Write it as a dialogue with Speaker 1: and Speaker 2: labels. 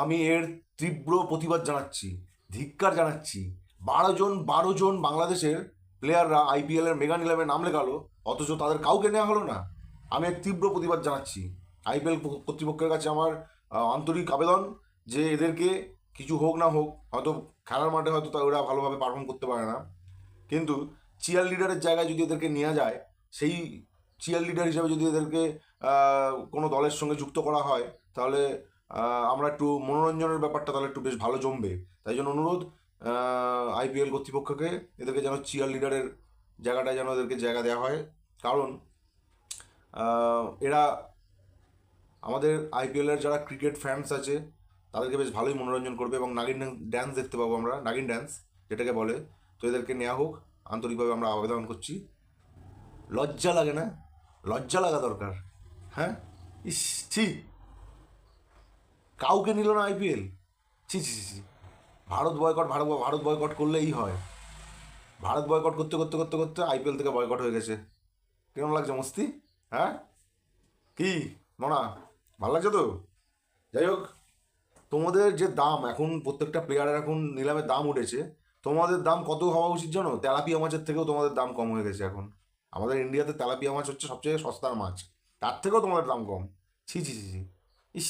Speaker 1: আমি এর তীব্র প্রতিবাদ জানাচ্ছি, ধিক্কার জানাচ্ছি। বারো জন বারো জন বাংলাদেশের প্লেয়াররা আইপিএল এর মেগা নিলামে নাম লেখালো, অথচ তাদের কাউকে নেওয়া হলো না। আমি এক তীব্র প্রতিবাদ জানাচ্ছি। আইপিএল কর্তৃপক্ষের কাছে আমার আন্তরিক আবেদন যে এদেরকে কিছু হোক না হোক, হয়তো খেলার মাঠে হয়তো তা ওরা ভালোভাবে পারফর্ম করতে পারে না। কিন্তু চিয়ার লিডারের জায়গায় যদি এদেরকে নেওয়া যায়, সেই চিয়ার লিডার হিসাবে যদি এদেরকে কোনো দলের সঙ্গে যুক্ত করা হয়, তাহলে আমরা একটু মনোরঞ্জনের ব্যাপারটা তাহলে একটু বেশ ভালো জমবে। তাই জন্য অনুরোধ আইপিএল কর্তৃপক্ষকে, এদেরকে যেন চিয়ার লিডারের জায়গাটায় যেন এদেরকে জায়গা দেওয়া হয়। কারণ এরা আমাদের আইপিএলের যারা ক্রিকেট ফ্যান্স আছে, তাদেরকে বেশ ভালোই মনোরঞ্জন করবে এবং নাগিন ড্যান্স দেখতে পাবো আমরা, নাগিন ড্যান্স যেটাকে বলে। তো এদেরকে নেওয়া হোক, আন্তরিকভাবে আমরা আবেদন করছি। লজ্জা লাগে না? লজ্জা লাগা দরকার। হ্যাঁ? ইস, ছি! কাউকে নিল না আইপিএল? ছি ছি ছি, ভারত বয়কট ভারত ভারত বয়কট করলেই হয়। ভারত বয়কট করতে করতে করতে করতে আইপিএল থেকে বয়কট হয়ে গেছে। কেমন লাগছে মস্তি? হ্যাঁ? কি? মনা ভালো লাগছে তো? যাই হোক তোমাদের যে দাম এখন প্রত্যেকটা প্লেয়ারের এখন নিলামের দাম উঠেছে। তোমাদের দাম কত হওয়া উচিত জানো? তেলাপিয়া মাছের থেকেও তোমাদের দাম কম হয়ে গেছে এখন। আমাদের ইন্ডিয়াতে তেলাপিয়া মাছ হচ্ছে সবচেয়ে সস্তার মাছ। তার থেকেও তোমাদের দাম কম। ছি ছি ছি ছি। ইস